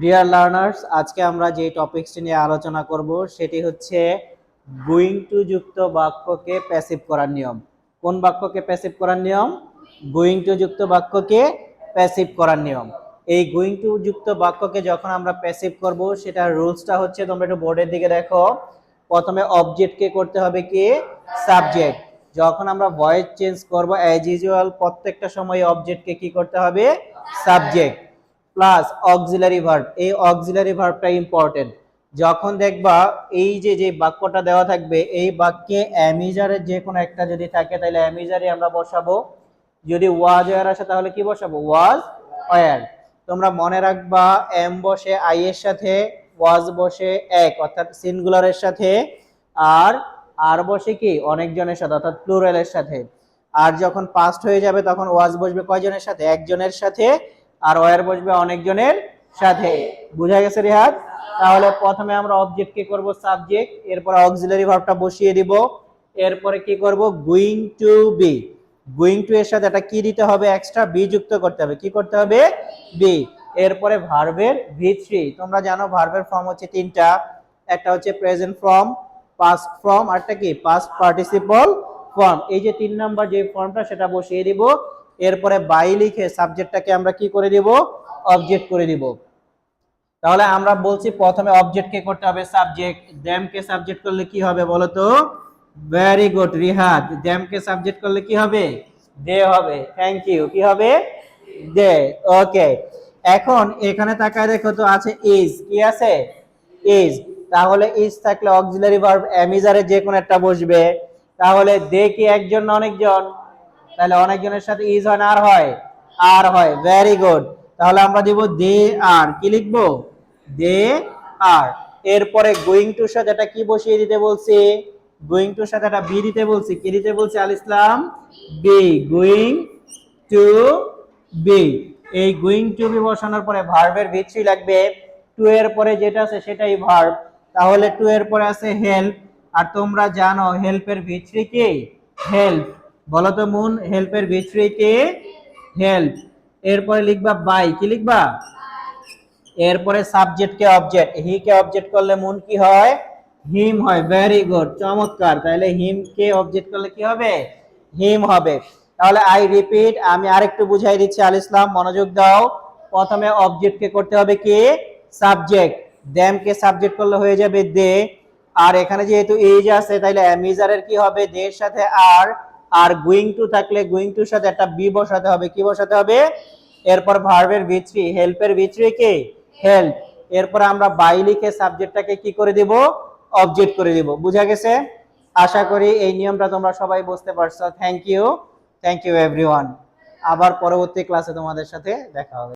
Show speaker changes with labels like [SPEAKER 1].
[SPEAKER 1] Dear learners আজকে আমরা যে টপিকসটি নিয়ে আলোচনা করব, সেটি হচ্ছে গোয়িং টু যুক্ত বাক্যকে প্যাসিভ করার নিয়ম। কোন বাক্যকে প্যাসিভ করার নিয়ম? গোয়িং টু যুক্ত বাক্যকে প্যাসিভ করার নিয়ম। এই গুইং টু যুক্ত বাক্যকে যখন আমরা প্যাসিভ করব সেটার রুলসটা হচ্ছে, তোমরা একটু বোর্ডের দিকে দেখো। প্রথমে অবজেক্টকে করতে হবে কি? সাবজেক্ট যখন আমরা ভয়েস চেঞ্জ করব অ্যাজ ইউজুয়াল প্রত্যেকটা সময় অবজেক্টকে কি করতে হবে? সাবজেক্ট প্লাস অক্সিলারি ভার্ব এই অক্সিলারি ভার্বটা ইম্পর্টেন্ট যখন দেখবা এই যে যে বাক্যটা দেওয়া থাকবে, এই বাক্যে অ্যামিজারের যে কোনো একটা যদি থাকে, তাহলে অ্যামিজারে আমরা বসাবো। যদি ওয়াজ ওয়ার আসে, তাহলে কি বসাবো? ওয়াজ ওয়ার তোমরা মনে রাখবা এম বসে আই এর সাথে ওয়াজ বসে এক, অর্থাৎ সিঙ্গুলারের সাথে, আর আর বসে কি? অনেকজনের সাথে, অর্থাৎ প্লুরালের সাথে। আর যখন পাস্ট হয়ে যাবে, তখন ওয়াজ বসবে কয়জনের সাথে? একজনের সাথে আর ওয়ার বসবে অনেকজনের সাথে। বুঝা গেছে রিহাত তাহলে প্রথমে আমরা অবজেক্ট কি করব সাবজেক্ট এরপর অক্সিলারি ভার্বটা বসিয়ে দিব। এরপরে কি করব? Going to be going to এর সাথে একটা কি দিতে হবে? এক্সট্রা বি যুক্ত করতে হবে। কি করতে হবে? বি এরপরে ভার্বের ভি থ্রি তোমরা জানো ভার্বের ফর্ম হচ্ছে তিনটা। একটা হচ্ছে প্রেজেন্ট ফর্ম পাস্ট ফর্ম আরটা কি? পাস্ট পার্টিসিপল ফর্ম এই যে তিন নাম্বার যে ফর্মটা সেটা বসিয়ে দিব। এরপরে বাই লিখে সাবজেক্টটাকে আমরা কি করে দিব অবজেক্ট করে দিব তাহলে আমরা বলছি প্রথমে অবজেক্টকে করতে হবে সাবজেক্ট দ্যামকে সাবজেক্ট করলে কি হবে বলো তো ভেরি গুড রিহাত দ্যামকে সাবজেক্ট করলে কি হবে? দে হবে। থ্যাংক ইউ কি হবে? দে ওকে এখন এখানে তাকায় দেখো তো আছে ইজ কি আছে? ইজ তাহলে ইজ থাকলে অক্সিলারি ভার্ব অ্যামিজারে যে কোনো একটা বসবে। তাহলে দে কি একজন না অনেকজন? তাহলে অনেকজনের সাথে ইজ হয় না, আর হয়? আর হয়। ভেরি গুড তাহলে আমরা দিব দে আর কি লিখব? দে আর এরপরে গোয়িং টুর সাথে এটা কি বসিয়ে দিতে বলছি? গোয়িং টুর সাথে একটা বি দিতে বলছি। কি দিতে বলছি? আল ইসলাম? বি গোয়িং টু বি এই গোয়িং টু বি বসানোর পরে ভার্বের ভি থ্রি লাগবে। টু এর পরে যেটা আছে সেটাই ভার্ব তাহলে টু এর পরে আছে হেল্প আর তোমরা জানো হেল্পের ভি থ্রি কি? হেল্প বলো তো মুন হেল্পের ভি কে? হেল্প এরপরে লিখবা বাই কি লিখবা? এরপরে সাবজেক্ট কে অবজেক্ট হি কে অবজেক্ট করলে মুন কি হয়? হিম হয় ভেরি গুড চমৎকার, তাহলে হিম কে অবজেক্ট করলে কি হবে? হিম হবে। তাহলে আই রিপিট আমি আরেকটু বুঝাই দিচ্ছি, আল ইসলাম, মনোযোগ দাও। প্রথমে অবজেক্ট কে করতে হবে কি? সাবজেক্ট দ্যাম কে সাবজেক্ট করলে হয়ে যাবে দে আর এখানে যেহেতু এজ আছে তাহলে অ্যামিজারের কি হবে? দের সাথে আর আর গোয়িং টু থাকলে গোয়িং টুর সাথে একটা বি বসাতে হবে, কি বসাতে হবে? এরপর ভার্বের ভি থ্রি হেল্পের ভি থ্রি কে? হেল্প এরপর আমরা বাই লিখে সাবজেক্টটাকে কি করে দিব? অবজেক্ট করে দিব। বুঝা গেছে? আশা করি এই নিয়মটা তোমরা সবাই বুঝতে পারছ। Thank you thank you everyone আবার পরবর্তী ক্লাসে তোমাদের সাথে দেখা হবে।